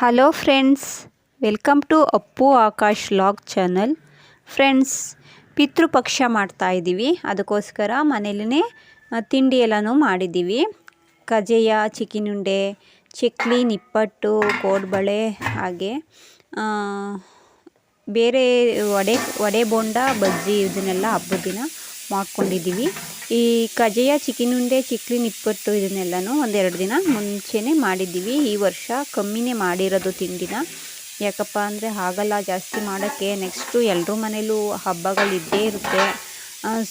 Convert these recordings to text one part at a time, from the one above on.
Hello friends welcome to Appu Akash vlog channel friends Pitrupaksha ಮಾಡ್ತಾ ಇದ್ದೀವಿ ಅದಕ್ಕೋಸ್ಕರ ಮನೇಲೇ ತಿಂಡಿ ಎಲ್ಲನೂ ಮಾಡಿದ್ದೀವಿ ಕಜೆಯ ಚಿಕಿನುಂಡೆ, ಚಕ್ಲಿ, ನಿಪ್ಪಟ್ಟು, ಕೋಡ್ಬಳೆ, ಹಾಗೆ ಬೇರೆ ವಡೆ ವಡೆ ಬೋಂಡ, ಬಜ್ಜಿ, ಇದನ್ನೆಲ್ಲ ಹಬ್ಬದ ದಿನ. ಮಾಡ್ಕೊಂಡಿದ್ದೀವಿ. ಈ ಕಜೆಯ ಚಿಕಿನುಂಡೆ, ಚಿಕ್ಲಿ ನಿಪ್ಪಟ್ಟು ಇದನ್ನೆಲ್ಲನೂ ಒಂದೆರಡು ದಿನ ಮುಂಚೆನೇ ಮಾಡಿದ್ದೀವಿ. ಈ ವರ್ಷ ಕಮ್ಮಿನೇ ಮಾಡಿರೋದು ತಿಂಡಿನ. ಯಾಕಪ್ಪ ಅಂದರೆ ಆಗಲ್ಲ ಜಾಸ್ತಿ ಮಾಡೋಕ್ಕೆ ನೆಕ್ಸ್ಟು ಎಲ್ಲರೂ ಮನೇಲೂ ಹಬ್ಬಗಳು ಇದ್ದೇ ಇರುತ್ತೆ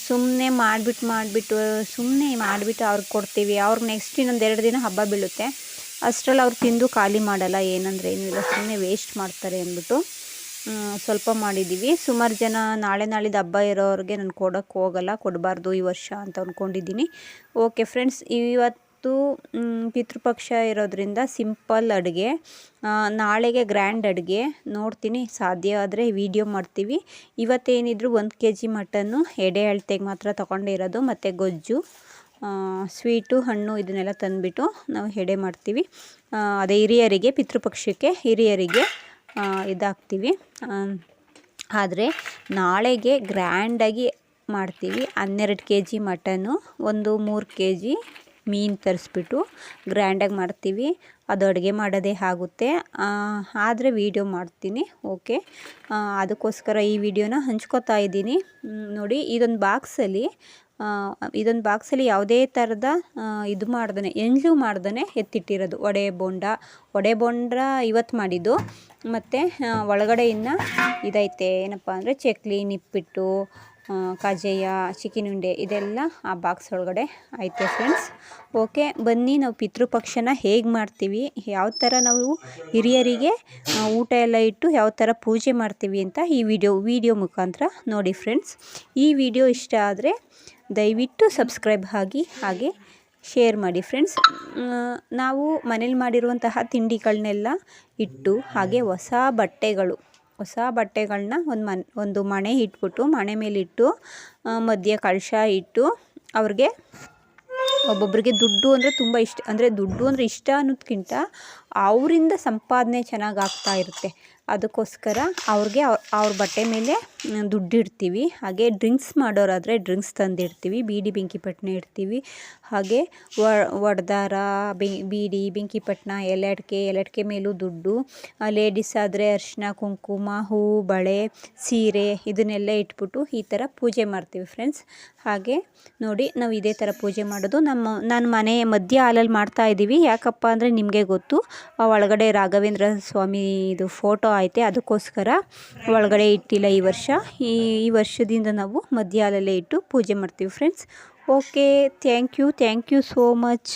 ಸುಮ್ಮನೆ ಮಾಡಿಬಿಟ್ಟು ಮಾಡಿಬಿಟ್ಟು ಸುಮ್ಮನೆ ಮಾಡಿಬಿಟ್ಟು ಅವ್ರಿಗೆ ಕೊಡ್ತೀವಿ. ಅವ್ರಿಗೆ ನೆಕ್ಸ್ಟ್ ಇನ್ನೊಂದು ಎರಡು ದಿನ ಹಬ್ಬ ಬೀಳುತ್ತೆ. ಅಷ್ಟರಲ್ಲಿ ಅವ್ರು ತಿಂದು ಖಾಲಿ ಮಾಡಲ್ಲ, ಏನಂದರೆ ಏನಿಲ್ಲ ಸುಮ್ಮನೆ ವೇಸ್ಟ್ ಮಾಡ್ತಾರೆ ಅಂದ್ಬಿಟ್ಟು. ಸ್ವಲ್ಪ ಮಾಡಿದ್ದೀವಿ. ಸುಮಾರು ಜನ ನಾಳೆ ನಾಳಿದ್ದು ಹಬ್ಬ ಇರೋರಿಗೆ ನಾನು ಕೊಡೋಕ್ಕೆ ಹೋಗಲ್ಲ, ಕೊಡಬಾರ್ದು ಈ ವರ್ಷ ಅಂತ ಅಂದ್ಕೊಂಡಿದ್ದೀನಿ ಓಕೆ ಫ್ರೆಂಡ್ಸ್ ಇವತ್ತು ಪಿತೃಪಕ್ಷ ಇರೋದ್ರಿಂದ ಸಿಂಪಲ್ ಅಡುಗೆ. ನಾಳೆಗೆ ಗ್ರ್ಯಾಂಡ್ ಅಡುಗೆ. ನೋಡ್ತೀನಿ, ಸಾಧ್ಯ ಆದರೆ ವಿಡಿಯೋ ಮಾಡ್ತೀವಿ. ಇವತ್ತೇನಿದ್ರು ಒಂದು ಕೆ ಜಿ ಮಟನ್ನು, ಎಡೆ ಅಳ್ತೆಗೆ ಮಾತ್ರ ತೊಗೊಂಡಿರೋದು ಮತ್ತು ಗೊಜ್ಜು ಸ್ವೀಟು ಹಣ್ಣು ಇದನ್ನೆಲ್ಲ ತಂದುಬಿಟ್ಟು ನಾವು ಎಡೆ ಮಾಡ್ತೀವಿ. ಅದೇ ಹಿರಿಯರಿಗೆ, ಪಿತೃಪಕ್ಷಕ್ಕೆ ಹಿರಿಯರಿಗೆ. ಆ, ಇದಾಕ್ತೀವಿ ಆದರೆ ನಾಳೆಗೆ ಗ್ರ್ಯಾಂಡಾಗಿ ಮಾಡ್ತೀವಿ. ಹನ್ನೆರಡು ಕೆ ಜಿ ಮಟನ್ನು ಒಂದು ಮೂರು ಕೆ ಜಿ ಮೀನು ತರಿಸ್ಬಿಟ್ಟು ಗ್ರ್ಯಾಂಡಾಗಿ ಮಾಡ್ತೀವಿ. ಅದು ಅಡುಗೆ ಮಾಡೋದೇ ಆಗುತ್ತೆ. ಆದರೆ ವೀಡಿಯೋ ಮಾಡ್ತೀನಿ ಓಕೆ? ಅದಕ್ಕೋಸ್ಕರ ಈ ವಿಡಿಯೋನ ಹಂಚ್ಕೋತಾ ಇದ್ದೀನಿ. ನೋಡಿ ಇದೊಂದು ಬಾಕ್ಸಲ್ಲಿ ಇದೊಂದು ಬಾಕ್ಸಲ್ಲಿ ಯಾವುದೇ ಥರದ ಇದು ಮಾಡ್ದೇ ಎಂಜು ಮಾಡ್ದೇ ಎತ್ತಿಟ್ಟಿರೋದು. ವಡೆ, ಬೋಂಡ. ವಡೆ, ಬೋಂಡ ಇವತ್ತು ಮಾಡಿದ್ದು. ಮತ್ತು ಒಳಗಡೆ ಇನ್ನು ಇದೈತೆ, ಏನಪ್ಪ ಅಂದರೆ ಚಕ್ಲಿ, ನಿಪ್ಪಿಟ್ಟು ಆ, ಚಿಕಿನ್ ಉಂಡೆ ಇದೆಲ್ಲ ಆ ಬಾಕ್ಸ್ ಒಳಗಡೆ ಐತೆ ಫ್ರೆಂಡ್ಸ್ ಓಕೆ ಬನ್ನಿ ನಾವು ಪಿತೃಪಕ್ಷನ ಹೇಗೆ ಮಾಡ್ತೀವಿ ಯಾವ ಥರ ನಾವು ಹಿರಿಯರಿಗೆ ಊಟ ಎಲ್ಲ ಇಟ್ಟು ಯಾವ ಥರ ಪೂಜೆ ಮಾಡ್ತೀವಿ ಅಂತ ಈ ವಿಡಿಯೋ ವಿಡಿಯೋ ಮುಖಾಂತರ ನೋಡಿ ಫ್ರೆಂಡ್ಸ್ ಈ ವಿಡಿಯೋ ಇಷ್ಟ ಆದರೆ ದಯವಿಟ್ಟು ಸಬ್ಸ್ಕ್ರೈಬ್ ಆಗಿ ಹಾಗೆ ಶೇರ್ ಮಾಡಿ ಫ್ರೆಂಡ್ಸ್ ನಾವು ಮನೇಲಿ ಮಾಡಿರುವಂತಹ ತಿಂಡಿಗಳನ್ನೆಲ್ಲ ಇಟ್ಟು ಹಾಗೆ ಹೊಸ ಬಟ್ಟೆಗಳು ಹೊಸ ಬಟ್ಟೆಗಳನ್ನ ಒಂದು ಮನ್, ಒಂದು ಮಣೆ ಇಟ್ಬಿಟ್ಟು, ಮಣೆ ಮೇಲಿಟ್ಟು ಇಟ್ಟು ಮಧ್ಯೆ ಕಳಶ ಇಟ್ಟು ಅವ್ರಿಗೆ ಒಬ್ಬೊಬ್ಬರಿಗೆ ದುಡ್ಡು ಅಂದರೆ ತುಂಬ ಇಷ್ಟ, ಅಂದರೆ ದುಡ್ಡು ಅಂದರೆ ಇಷ್ಟ ಅನ್ನೋದಕ್ಕಿಂತ ಅವರಿಂದ ಸಂಪಾದನೆ ಚೆನ್ನಾಗಿ ಆಗ್ತಾ ಇರುತ್ತೆ. ಅದಕ್ಕೋಸ್ಕರ ಅವ್ರಿಗೆ ಅವ್ರ ಬಟ್ಟೆ ಮೇಲೆ ದುಡ್ಡಿಡ್ತೀವಿ. ಹಾಗೆ ಡ್ರಿಂಕ್ಸ್ ಮಾಡೋರಾದರೆ ಡ್ರಿಂಕ್ಸ್ ತಂದಿಡ್ತೀವಿ. ಬೀಡಿ ಬೆಂಕಿಪಟ್ಟಣ ಇಡ್ತೀವಿ. ಹಾಗೆ ಒಡ್ದಾರ ಬೆ, ಬೀಡಿ ಬೆಂಕಿಪಟ್ಟಣ ಎಲೆ ಎಲೆ ಮೇಲೂ ದುಡ್ಡು. ಲೇಡೀಸ್ ಆದರೆ ಅರಿಶಿನ ಕುಂಕುಮ, ಹೂ, ಬಳೆ, ಸೀರೆ ಇದನ್ನೆಲ್ಲ ಇಟ್ಬಿಟ್ಟು ಈ ಥರ ಪೂಜೆ ಮಾಡ್ತೀವಿ ಫ್ರೆಂಡ್ಸ್. ಹಾಗೆ ನೋಡಿ ನಾವು ಇದೇ ಥರ ಪೂಜೆ ಮಾಡೋದು. ನಮ್ಮ, ನಾನು ಮನೆ ಮಧ್ಯ ಹಾಲಲ್ಲಿ ಮಾಡ್ತಾ ಇದ್ದೀವಿ ಯಾಕಪ್ಪ ಅಂದರೆ ನಿಮಗೆ ಗೊತ್ತು. ಒಳಗಡೆ ರಾಘವೇಂದ್ರ ಸ್ವಾಮಿ ಇದು ಫೋಟೋ ಐತೆ, ಅದಕ್ಕೋಸ್ಕರ ಒಳಗಡೆ ಇಟ್ಟಿಲ್ಲ ಈ ವರ್ಷ. ಈ ಈ ವರ್ಷದಿಂದ ನಾವು ಮಧ್ಯಾಹ್ನಲ್ಲೇ ಇಟ್ಟು ಪೂಜೆ ಮಾಡ್ತೀವಿ friends okay thank you thank you so much